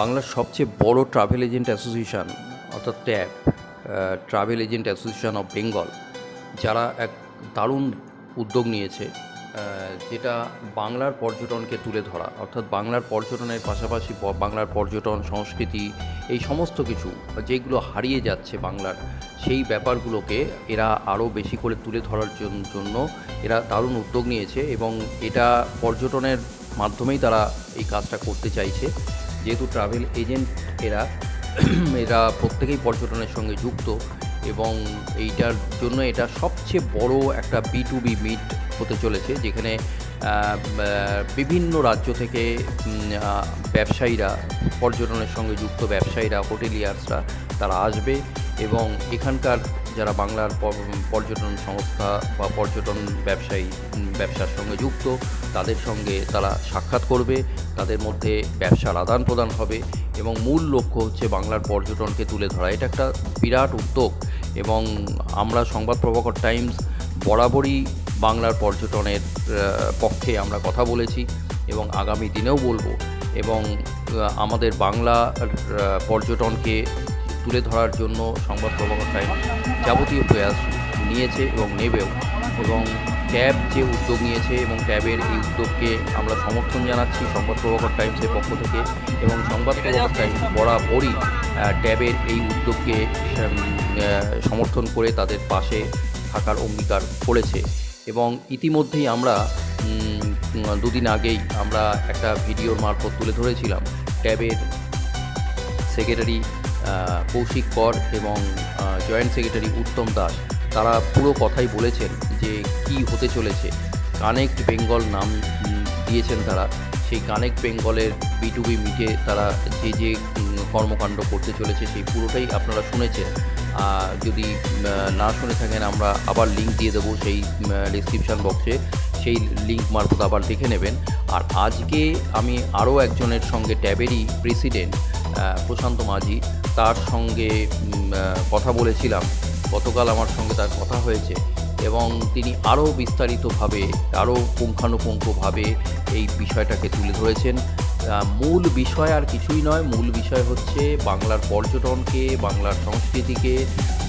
বাংলার সবচেয়ে বড় ট্রাভেল এজেন্ট অ্যাসোসিয়েশন অর্থাৎ TAB travel agent association of Bengal যারা এক দারুণ উদ্যোগ নিয়েছে যেটা বাংলার পর্যটনকে তুলে ধরা, অর্থাৎ বাংলার পর্যটনের পাশাপাশি বাংলার পর্যটন, সংস্কৃতি, এই সমস্ত কিছু যেগুলো হারিয়ে যাচ্ছে বাংলার, সেই ব্যাপারগুলোকে এরা আরও বেশি করে তুলে ধরার জন্য এরা দারুণ উদ্যোগ নিয়েছে এবং এটা পর্যটনের মাধ্যমেই তারা এই কাজটা করতে চাইছে। যেহেতু ট্রাভেল এজেন্ট এরা এরা প্রত্যেকেই পর্যটনের সঙ্গে যুক্ত এবং এইটার জন্য এটা সবচেয়ে বড় একটা বি টু বি মিট হতে চলেছে, যেখানে বিভিন্ন রাজ্য থেকে ব্যবসায়ীরা, পর্যটনের সঙ্গে যুক্ত ব্যবসায়ীরা হোটেলিয়ার্সরা তারা আসবে এবং এখানকার যারা বাংলার পর্যটন সংস্থা বা পর্যটন ব্যবসায়ী ব্যবসার সঙ্গে যুক্ত, তাদের সঙ্গে তারা সাক্ষাৎ করবে। তাদের মধ্যে ব্যবসার আদান প্রদান হবে এবং মূল লক্ষ্য হচ্ছে বাংলার পর্যটনকে তুলে ধরা। এটা একটা বিরাট উদ্যোগ এবং আমরা সংবাদ প্রভাকর টাইমস বরাবরই বাংলার পর্যটনের পক্ষে আমরা কথা বলেছি এবং আগামী দিনেও বলব এবং আমাদের বাংলা পর্যটনকে তুলে ধরার জন্য সংবাদ টাইমস যাবতীয় প্রয়াস নিয়েছে এবং নেবেও। এবং ট্যাব যে উদ্যোগ নিয়েছে এবং ট্যাবের এই উদ্যোগকে আমরা সমর্থন জানাচ্ছি সংবাদ প্রভাকর টাইমসের পক্ষ থেকে এবং সংবাদ প্রভাকর টাইমস বরাবরই ট্যাবের এই উদ্যোগকে সমর্থন করে তাদের পাশে থাকার অঙ্গীকার করেছে। এবং ইতিমধ্যেই আমরা দুদিন আগেই আমরা একটা ভিডিওর মারফত তুলে ধরেছিলাম। ট্যাবের সেক্রেটারি কৌশিক কর এবং জয়েন্ট সেক্রেটারি উত্তম দাস, তারা পুরো কথাই বলেছেন যে কি হতে চলেছে। কানেক্ট বেঙ্গল নাম দিয়েছেন তারা। সেই কানেক্ট বেঙ্গলের বি টু বি মিটে তারা যে যে কর্মকাণ্ড করতে চলেছে সেই পুরোটাই আপনারা শুনেছেন। যদি না শুনে থাকেন, আমরা আবার লিঙ্ক দিয়ে দেবো সেই ডিসক্রিপশান বক্সে সেই লিঙ্ক মারফত আবার দেখে নেবেন। আর আজকে আমি আরও একজনের সঙ্গে ট্যাবেরই প্রেসিডেন্ট প্রশান্ত মাঝি। তার সঙ্গে কথা বলেছিলাম। গতকাল আমার সঙ্গে তার কথা হয়েছে এবং তিনি আরও বিস্তারিতভাবে, আরও পুঙ্খানুপুঙ্খভাবে এই বিষয়টাকে তুলে ধরেছেন। মূল বিষয় আর কিছুই নয়, মূল বিষয় হচ্ছে বাংলার পর্যটনকে, বাংলার সংস্কৃতিকে,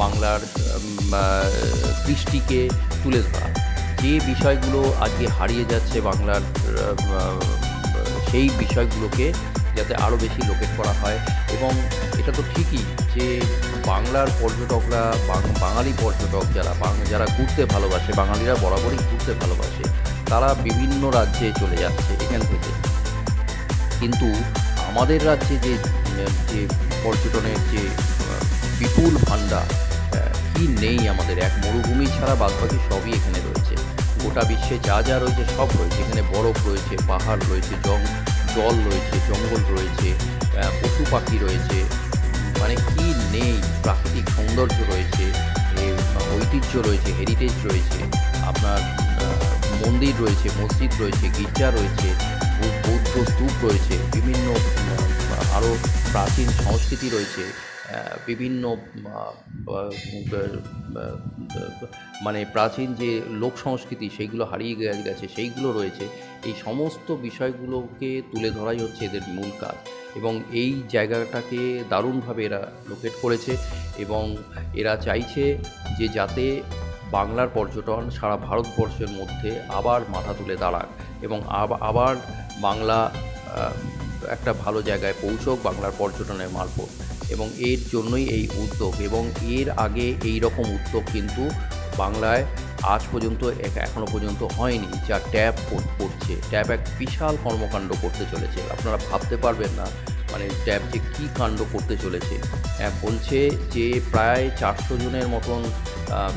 বাংলার কৃষ্টিকে তুলে ধরা। যে বিষয়গুলো আজকে হারিয়ে যাচ্ছে বাংলার সেই বিষয়গুলোকে যাতে আরও বেশি লোকেট করা হয়। এবং এটা তো ঠিকই যে বাংলার পর্যটকরা বাঙালি পর্যটক যারা যারা ঘুরতে ভালোবাসে, বাঙালিরা বরাবরই ঘুরতে ভালোবাসে, তারা বিভিন্ন রাজ্যে চলে যাচ্ছে এখান থেকে। কিন্তু আমাদের রাজ্যে যে যে পর্যটনের যে বিপুল ভাণ্ডার কি নেই আমাদের? এক মরুভূমি ছাড়া বাদবাকি সবই এখানে রয়েছে। গোটা বিশ্বে যা যা রয়েছে সব রয়েছে। এখানে বরফ রয়েছে, পাহাড় রয়েছে, জং জল রয়েছে, জঙ্গল রয়েছে পশু পাখি রয়েছে মানে কি নেই, প্রাকৃতিক সৌন্দর্য রয়েছে ঐতিহ্য রয়েছে হেরিটেজ রয়েছে, আপনার মন্দির রয়েছে, মসজিদ রয়েছে, গির্জা রয়েছে, বৌদ্ধ স্তূপ রয়েছে, বিভিন্ন আরও প্রাচীন সংস্কৃতি রয়েছে বিভিন্ন মানে প্রাচীন যে লোক সংস্কৃতি সেইগুলো হারিয়ে গেছে সেইগুলো রয়েছে, এই সমস্ত বিষয়গুলোকে তুলে ধরাই হচ্ছে এদের মূল কাজ। এবং এই জায়গাটাকে দারুণভাবে এরা লোকেট করেছে এবং এরা চাইছে যে যাতে বাংলার পর্যটন সারা ভারতবর্ষের মধ্যে আবার মাথা তুলে দাঁড়াক এবং আবার বাংলা একটা ভালো জায়গায় পৌঁছক, বাংলার পর্যটনের মারফত। এবং এর জন্যই এই উদ্যোগ এবং এর আগে এই রকম উদ্যোগ কিন্তু বাংলায় আজ পর্যন্ত এখনও এখনও পর্যন্ত হয়নি যা ট্যাব করছে ট্যাব এক বিশাল কর্মকাণ্ড করতে চলেছে। আপনারা ভাবতে পারবেন না মানে ট্যাব যে কী কাণ্ড করতে চলেছে। বলছে যে প্রায় চারশো জনের মতন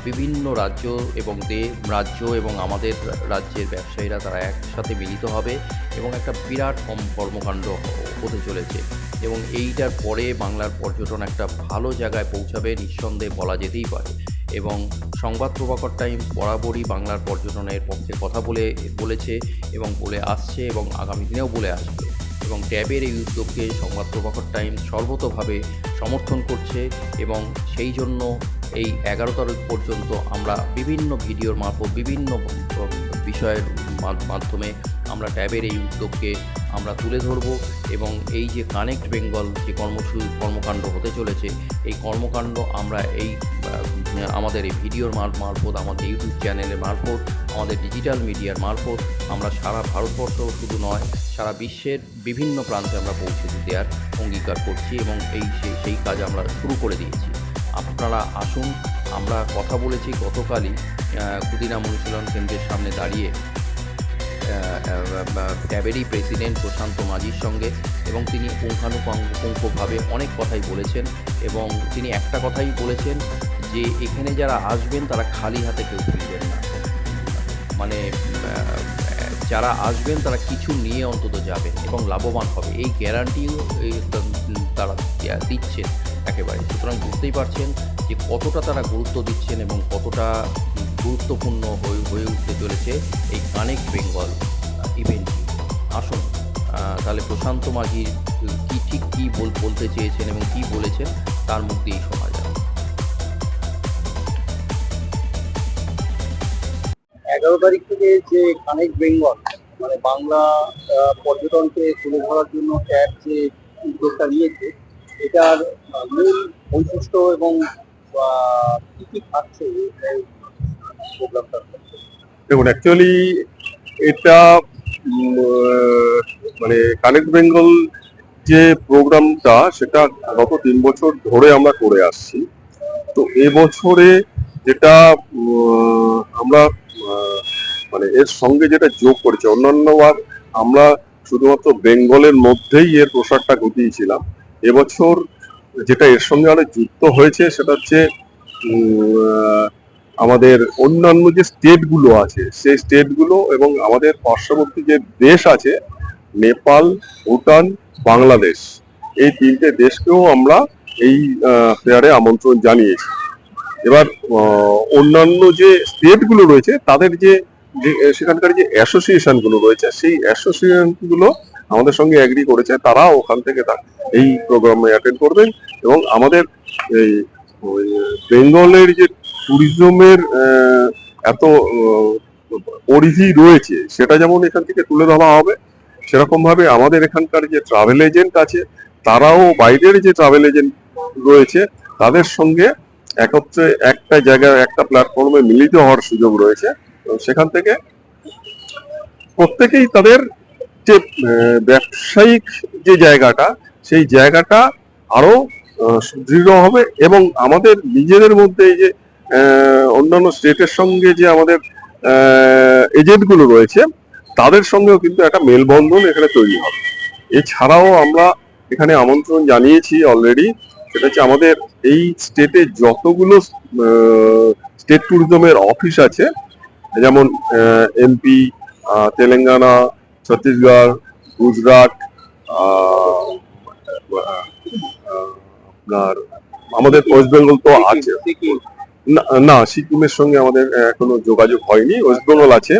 বিভিন্ন রাজ্য এবং দে, রাজ্য এবং আমাদের রাজ্যের ব্যবসায়ীরা তারা একসাথে মিলিত হবে এবং একটা বিরাট কর্মকাণ্ড হতে চলেছে। এবং এইটার পরে বাংলার পর্যটন একটা ভালো জায়গায় পৌঁছাবে নিঃসন্দেহে বলা যেতেই পারে। এবং সংবাদ প্রভাকর টাইম বরাবরই বাংলার পর্যটনের পক্ষে কথা বলে, বলেছে এবং বলে আসছে এবং আগামী দিনেও বলে আসবে। এবং ট্যাবের এই উদ্যোগকে সংবাদ প্রভাকর টাইম সর্বতভাবে সমর্থন করছে এবং সেই জন্য এই এগারো তারিখ পর্যন্ত আমরা বিভিন্ন ভিডিওর মারফত বিভিন্ন বিষয়ের মাধ্যমে আমরা ট্যাবের এই উদ্যোগকে আমরা তুলে ধরবো এবং এই যে কানেক্ট বেঙ্গল যে কর্মসূচি কর্মকাণ্ড হতে চলেছে, এই কর্মকাণ্ড আমরা এই আমাদের এই ভিডিওর মার, মারফত, আমাদের ইউটিউব চ্যানেলের মারফত, আমাদের ডিজিটাল মিডিয়ার মারফত আমরা সারা ভারতবর্ষ শুধু নয়, সারা বিশ্বের বিভিন্ন প্রান্তে আমরা পৌঁছে দেওয়ার অঙ্গীকার করছি এবং এই সেই কাজ আমরা শুরু করে দিয়েছি। আপনারা আসুন, আমরা কথা বলেছি গতকালই ক্ষুদিরাম অনুশীলন কেন্দ্রের সামনে দাঁড়িয়ে ট্যাবেরই প্রেসিডেন্ট প্রশান্ত মাঝির সঙ্গে এবং তিনি পুঙ্খানুপুঙ্খভাবে অনেক কথাই বলেছেন এবং তিনি একটা কথাই বলেছেন যে, এখানে যারা আসবেন তারা খালি হাতে কেউ ফিরবেন না। মানে যারা আসবেন তারা কিছু নিয়ে অন্তত যাবেন এবং লাভবান হবে। এই গ্যারান্টিও তারা দিচ্ছেন। একেবারে। সুতরাং বুঝতেই পারছেন যে কতটা তারা গুরুত্ব দিচ্ছেন এবং কতটা গুরুত্বপূর্ণ হয়ে হয়ে উঠতে চলেছে এই কানেক্ট বেঙ্গল ইভেন্টটি আসুন তাহলে প্রশান্ত মাঝি কি ঠিক কী বল, বলতে চেয়েছেন এবং কি বলেছেন তার মুখ দিয়েই শোনা যায় এগারো তারিখ থেকে যে কানেক্ট বেঙ্গল মানে বাংলা পর্যটনকে তুলে ধরার জন্য ক্যাব যে উদ্যোগটা নিয়েছে এটার মূল বৈশিষ্ট্য এবং কি কি থাকছে দেখুন অ্যাকচুয়ালি এটা মানে কানেক্ট বেঙ্গল যে প্রোগ্রামটা সেটা গত তিন বছর ধরে আমরা করে আসছি। তো এবছরে যেটা আমরা মানে এর সঙ্গে যেটা যোগ করেছে অন্যান্যবার আমরা শুধুমাত্র বেঙ্গলের মধ্যেই এর প্রসারটা ঘটিয়েছিলাম। এবছর যেটা এর সঙ্গে আরও যুক্ত হয়েছে, সেটা হচ্ছে আমাদের অন্যান্য যে স্টেটগুলো আছে, সেই স্টেটগুলো এবং আমাদের পার্শ্ববর্তী যে দেশ আছে, নেপাল, ভুটান, বাংলাদেশ, এই তিনটে দেশকেও আমরা এই ফেয়ারে আমন্ত্রণ জানিয়েছি। এবার অন্যান্য যে স্টেটগুলো রয়েছে, তাদের যে সেখানকার যে অ্যাসোসিয়েশনগুলো রয়েছে, সেই অ্যাসোসিয়েশনগুলো আমাদের সঙ্গে এগ্রি করেছে তারা ওখান থেকে এই প্রোগ্রামে অ্যাটেন্ড করবেন এবং আমাদের এই বেঙ্গলের যে ট্যুরিজমের এত পরিধি রয়েছে, সেটা যেমন এখান থেকে তুলে ধরা হবে সেরকম ভাবে আমাদের এখানকার যে ট্রাভেল এজেন্ট আছে, তারাও বাইরের যে ট্রাভেল এজেন্ট রয়েছে, তাদের সঙ্গে একত্রে একটা জায়গায়, একটা প্ল্যাটফর্মে মিলিত হওয়ার সুযোগ রয়েছে। সেখান থেকে প্রত্যেকেই তাদের যে ব্যবসায়িক যে জায়গাটা, সেই জায়গাটা আরও সুদৃঢ় হবে এবং আমাদের নিজেদের মধ্যে এই যে অন্যান্য স্টেটের সঙ্গে যে আমাদের এজেন্টগুলো রয়েছে, তাদের সঙ্গেও কিন্তু একটা মেলবন্ধন এখানে তৈরি হবে। এছাড়াও আমরা এখানে আমন্ত্রণ জানিয়েছি অলরেডি সেটা হচ্ছে আমাদের এই স্টেটে যতগুলো স্টেট ট্যুরিজমের অফিস আছে, যেমন এমপি তেলেঙ্গানা ছত্তিশগড় গুজরাট আপনার আমাদের ওয়েস্ট বেঙ্গল তো আছে। না সিকিমের সঙ্গে আমাদের এখনও যোগাযোগ হয়নি। ওয়েস্ট বেঙ্গল আছে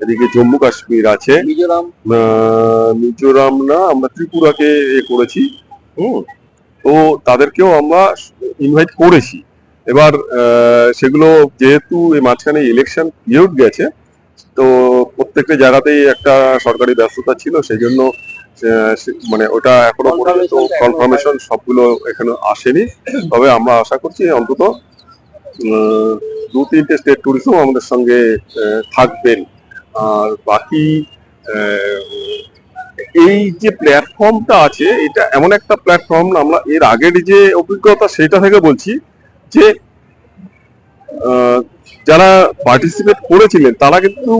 এদিকে জম্মু কাশ্মীর আছে। মিজোরাম? না আমরা ত্রিপুরাকে এ করেছি। হুম তো তাদেরকেও আমরা ইনভাইট করেছি। এবার সেগুলো যেহেতু এই মাঝখানে ইলেকশন পিরিয়ড গেছে তো প্রত্যেকটা জায়গাতেই একটা সরকারি ব্যস্ততা ছিল সেই জন্য মানে ওটা এখনও পর্যন্ত কনফার্মেশন সবগুলো এখানে আসেনি। তবে আমরা আশা করছি অন্তত দু তিনটে স্টেট ট্যুরিস্টও আমাদের সঙ্গে থাকবেন। আর বাকি এই যে প্ল্যাটফর্মটা আছে, এটা এমন একটা প্ল্যাটফর্ম আমরা এর আগের যে অভিজ্ঞতা সেটা থেকে বলছি যে যারা পার্টিসিপেট করেছিলেন তারা কিন্তু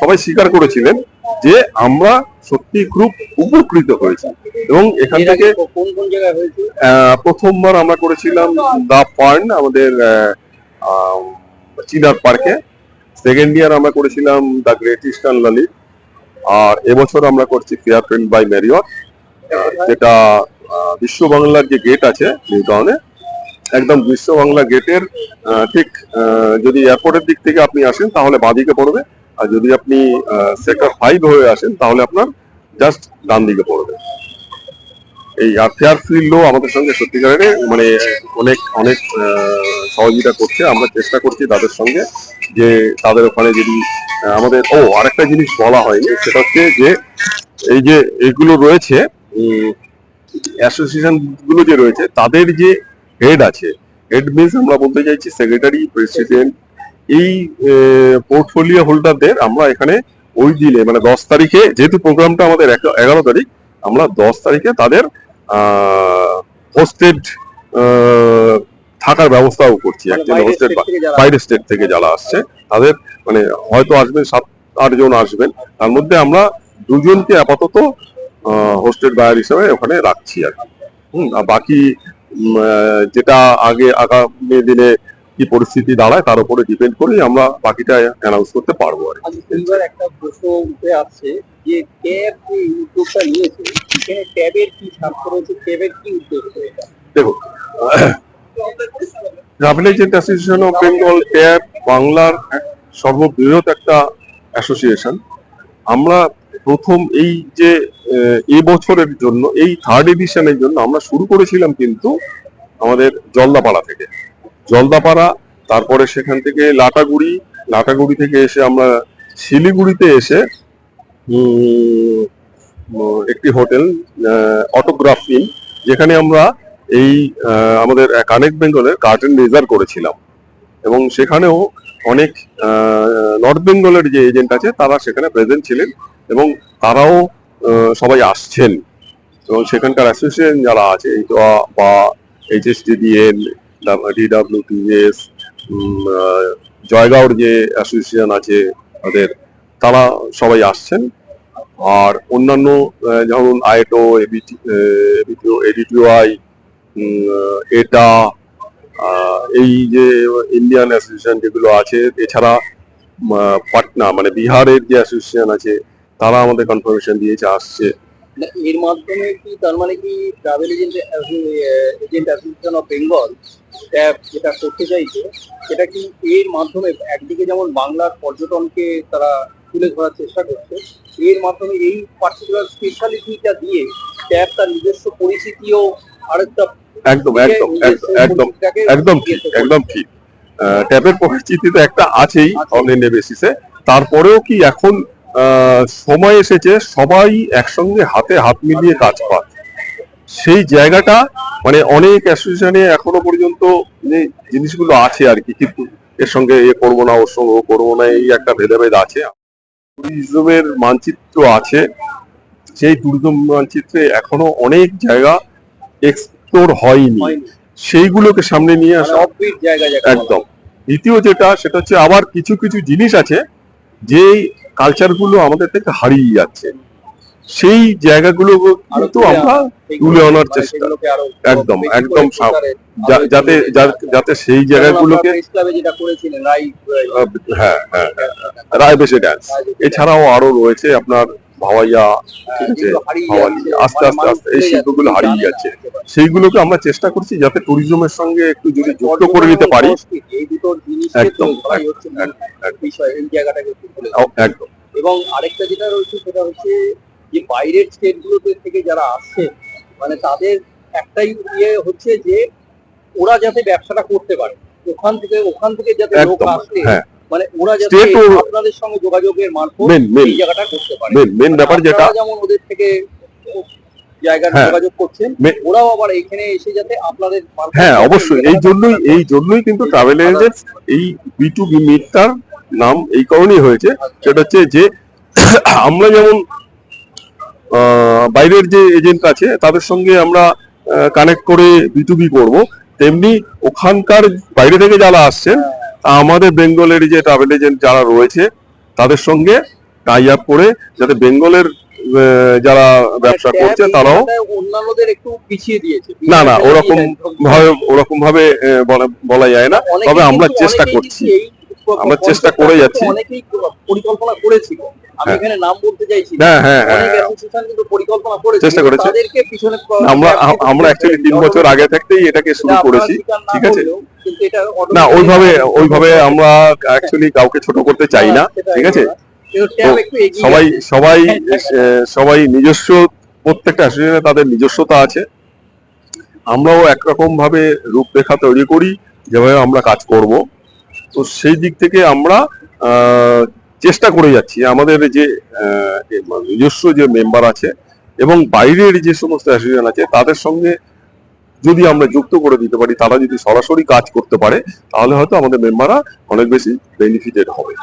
সবাই স্বীকার করেছিলেন যে আমরা সত্যি খুব উপকৃত হয়েছি। এবং এখান থেকে কোন কোন জায়গায় হয়েছে প্রথমবার আমরা করেছিলাম দা ফার্ন আমাদের চিনার পার্কে। সেকেন্ড ইয়ার আমরা করেছিলাম দ্য গ্রেট ইস্টার্ন লালিত আর এবছর আমরা করছি ফেয়ারফিল্ড বাই ম্যারিয়ট যেটা বিশ্ব বাংলার যে গেট আছে নিউ টাউনে। একদম বিশ্ব বাংলা গেটের ঠিক যদি এয়ারপোর্টের দিক থেকে আপনি আসেন তাহলে বাঁদিকে পড়বে। আর যদি আপনি সেক্টর ফাইভ হয়ে আসেন তাহলে আপনার জাস্ট ডান দিকে পড়বে। এই আর ফেয়ারফিল্ডও আমাদের সঙ্গে সত্যিকারের মানে অনেক অনেক সহযোগিতা করছে। আমরা চেষ্টা করছি তাদের সঙ্গে যে তাদের ওখানে যদি আমাদের, ও, আরেকটা জিনিস বলা হয়নি, সেটা হচ্ছে যে এই যে এগুলো রয়েছে অ্যাসোসিয়েশনগুলো যে রয়েছে, তাদের যে হেড আছে। হেড মিনস আমরা বলতে চাইছি সেক্রেটারি প্রেসিডেন্ট এই পোর্টফোলিও হোল্ডারদের আমরা এখানে ওই দিনে মানে দশ তারিখে যেহেতু প্রোগ্রামটা আমাদের এগারো তারিখ আমরা দশ তারিখে তাদের হোস্টেড থাকার ব্যবস্থাও করছি। একজন হোস্টেড বাইরের স্টেট থেকে যারা আসছে তাদের মানে হয়তো আসবেন সাত আটজন আসবেন। তার মধ্যে আমরা দুজনকে আপাতত হোস্টেড বায়ার হিসেবে ওখানে রাখছি আর কি। হুম, আর বাকি যেটা আগে আগামী দিনে কি পরিস্থিতি দাঁড়ায় তার উপরে ডিপেন্ড করেই আমরা বাকিটা অ্যানাউন্স করতে পারব আর কি। এইবার একটা প্রশ্ন উঠে আসছে যে ট্যাব যে উদ্যোগটা নিয়েছে? এখানে ট্যাবের কি স্বার্থ রয়েছে ট্যাবের কি উদ্দেশ্য এটা দেখুন travel agent association of Bengal TAB বাংলার সর্ববৃহৎ একটা অ্যাসোসিয়েশন আমরা প্রথম এই যে আহ, এই বছরের জন্য এই থার্ড এডিশনের জন্য আমরা শুরু করেছিলাম কিন্তু আমাদের জলদাপাড়া থেকে। জলদাপাড়া তারপরে সেখান থেকে লাটাগুড়ি লাটাগুড়ি থেকে এসে আমরা শিলিগুড়িতে এসে একটি হোটেল অটোগ্রাফ ইন যেখানে আমরা এই আমাদের কানেক্ট বেঙ্গলের গার্ডেন রিজার্ভ করেছিলাম। এবং সেখানেও অনেক নর্থ বেঙ্গলের যে এজেন্ট আছে তারা সেখানে প্রেজেন্ট ছিলেন এবং তারাও সবাই আসছেন। এবং সেখানকার অ্যাসোসিয়েশন যারা আছে বা এইচএসডিডিএন ডিডাব্লিউটিএস জয়গাঁওর যে অ্যাসোসিয়েশন আছে, তাদের, তারা সবাই আসছেন। আর অন্যান্য যেমন আইটো এবিটিও এডিটিওআই এটা এই যে ইন্ডিয়ান অ্যাসোসিয়েশন যেগুলো আছে, এছাড়া পাটনা মানে বিহারের যে অ্যাসোসিয়েশন আছে তারা আমাদের কনফার্মেশন দিয়েছে আসছে। না, এর মাধ্যমে কি তার মানে কি travel agent agent association of Bengal TAB যেটা করতে চাইছে সেটা কি এর মাধ্যমে একদিকে যেমন বাংলার পর্যটনকে তারা তুলে ধরার চেষ্টা করছে এর মাধ্যমে এই পার্টিকুলার স্পেশালিটিটা দিয়ে ট্যাব তার নিজস্ব পরিচিতিও আরেকটা একদম একদম একদম একদম একদম ঠিক একদম ঠিক। ট্যাবের পরিচিতি তো একটা আছেই আছে। অন ইন্ডিয়া বেসিসে তারপরেও কি এখন সময় এসেছে সবাই একসঙ্গে হাতে হাত মিলিয়ে কাজ কর। সেই জায়গাটা মানে অনেক অ্যাসোসিয়েশনে এখনও পর্যন্ত যে জিনিসগুলো আছে আর কি কিন্তু এর সঙ্গে এ করব না ওর সঙ্গে ও করব না এই একটা ভেদাভেদ আছে। ট্যুরিজমের মানচিত্র আছে সেই ট্যুরিজম মানচিত্রে এখনও অনেক জায়গা এক্সপ্লোর হয়নি। সেইগুলোকে সামনে নিয়ে মানে আসা। একদম। দ্বিতীয় যেটা সেটা হচ্ছে আবার কিছু কিছু জিনিস আছে যে কালচারগুলো আমাদের থেকে হারিয়ে যাচ্ছে সেই জায়গাগুলো কিন্তু আমরা তুলে আনার চেষ্টা। একদম, একদম যাতে যাতে সেই জায়গাগুলোকে হ্যাঁ হ্যাঁ রায় বেশি ড্যান্স এছাড়াও আরও রয়েছে আপনার ভাওয়াইয়া ঠিক আছে ভাওয়ালি আস্তে আস্তে আস্তে এই শিল্পগুলো হারিয়ে যাচ্ছে সেইগুলোকে আমরা চেষ্টা করছি যাতে ট্যুরিজমের সঙ্গে একটু যদি যুক্ত করে নিতে পারি। এই দুটো জিনিস একদম, একদম, এবং আরেকটা যেটা রয়েছে সেটা হচ্ছে যে বাইরের স্টেট গুলোতে থেকে যারা আসছে মানে তাদের একটাই ইয়ে হচ্ছে যে ওরা যাতে ব্যবসাটা করতে পারে। ওখান থেকে ওখান থেকে যাতে লোক আসলে হ্যাঁ। মানে ওরা যাতে আপনাদের সঙ্গে যোগাযোগের মারফত এই জায়গাটা করতে পারে। মেন মেন ব্যাপার যেটা যেমন ওদের থেকে জায়গার হ্যাঁ। যোগাযোগ করছেন ওরাও আবার এখানে এসে যাতে আপনাদের হ্যাঁ অবশ্যই। এই জন্যই এই জন্যই কিন্তু ট্রাভেল এজেন্ট এই বি টু বি মিটটার নাম এই কারণেই হয়েছে। সেটা হচ্ছে যে আমরা যেমন আহ, বাইরের যে এজেন্ট আছে তাদের সঙ্গে আমরা কানেক্ট করে বি টু বি করব তেমনি ওখানকার বাইরে থেকে যারা আসছেন তা আমাদের বেঙ্গলের যে ট্রাভেল এজেন্ট যারা রয়েছে তাদের সঙ্গে টাই আপ করে যাতে বেঙ্গলের যারা ব্যবসা করছে তারাও অন্যান্যদের একটু পিছিয়ে দিয়েছে না না ওরকম ভাবে ওরকম ভাবে বলা- যায় না তবে আমরা চেষ্টা করছি। আমরা চেষ্টা করে যাচ্ছি। অনেকেই পরিকল্পনা করেছিল আমি হ্যাঁ। এখানে নাম বলতে চাইছি হ্যাঁ হ্যাঁ হ্যাঁ কিন্তু পরিকল্পনা করেছে চেষ্টা কিন্তু করেছে। তাদেরকে পিছনে আমরা আমরা অ্যাকচুয়ালি তিন বছর আগে থাকতেই এটাকে শুরু করেছি ঠিক আছে? কিন্তু এটা না ওইভাবে ওইভাবে আমরা অ্যাকচুয়ালি কাউকে ছোট করতে চাই না সেটাই ঠিক আছে? সবাই সবাই সবাই নিজস্ব প্রত্যেকটা অ্যাসোসিয়েশনে তাদের নিজস্বতা আছে। আমরাও একরকম ভাবে রূপরেখা তৈরি করি যেভাবে আমরা কাজ করব। তো সেই দিক থেকে আমরা আহ, চেষ্টা করে যাচ্ছি আমাদের যে আহ, নিজস্ব যে মেম্বার আছে এবং বাইরের যে সমস্ত অ্যাসোসিয়েশন আছে তাদের সঙ্গে যদি আমরা যুক্ত করে দিতে পারি তারা যদি সরাসরি কাজ করতে পারে তাহলে হয়তো আমাদের মেম্বাররা অনেক বেশি বেনিফিটেড হবে।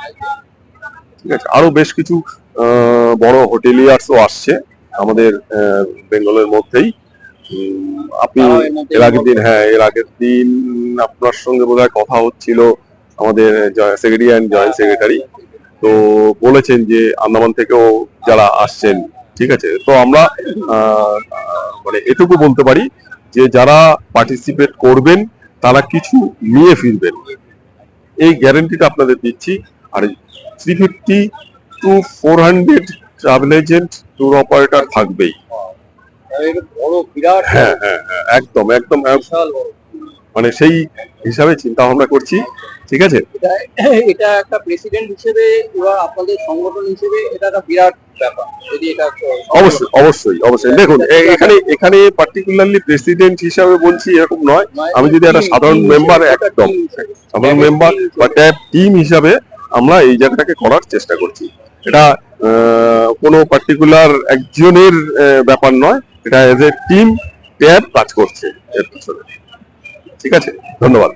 ঠিক আছে? আরও বেশ কিছু বড় হোটেলিয়ার্সও আসছে আমাদের বেঙ্গলের মধ্যেই। আপনি এর আগের দিন হ্যাঁ এর আগের দিন আপনার সঙ্গে বোধহয় কথা হচ্ছিল আমাদের সেক্রেটারি অ্যান্ড জয়েন্ট সেক্রেটারি। তো বলেছেন যে আন্দামান থেকেও যারা আসছেন ঠিক আছে? তো আমরা মানে এটুকু বলতে পারি যে যারা পার্টিসিপেট করবেন তারা কিছু নিয়ে ফিরবেন। এই গ্যারেন্টিটা আপনাদের দিচ্ছি। আর three fifty to four hundred travel agent tour operator থাকবেই। হ্যাঁ হ্যাঁ হ্যাঁ একদম একদম মানে সেই হিসাবে চিন্তা ভাবনা করছি ঠিক আছে? এটা একটা প্রেসিডেন্ট হিসেবে এবার আপনাদের সংগঠন হিসেবে এটা একটা বিরাট ব্যাপার যদি এটা অবশ্যই অবশ্যই অবশ্যই। দেখুন এখানে এখানে পার্টিকুলারলি প্রেসিডেন্ট হিসাবে বলছি এরকম নয়। আমি যদি একটা সাধারণ member একদম, সাধারণ মেম্বার বা ট্যাব টিম হিসাবে আমরা এই জায়গাটাকে করার চেষ্টা করছি। এটা আহ, কোনো পার্টিকুলার একজনের ব্যাপার নয়। এটা এজ এ টিম ট্যাব কাজ করছে এর পিছনে। ঠিক আছে ধন্যবাদ।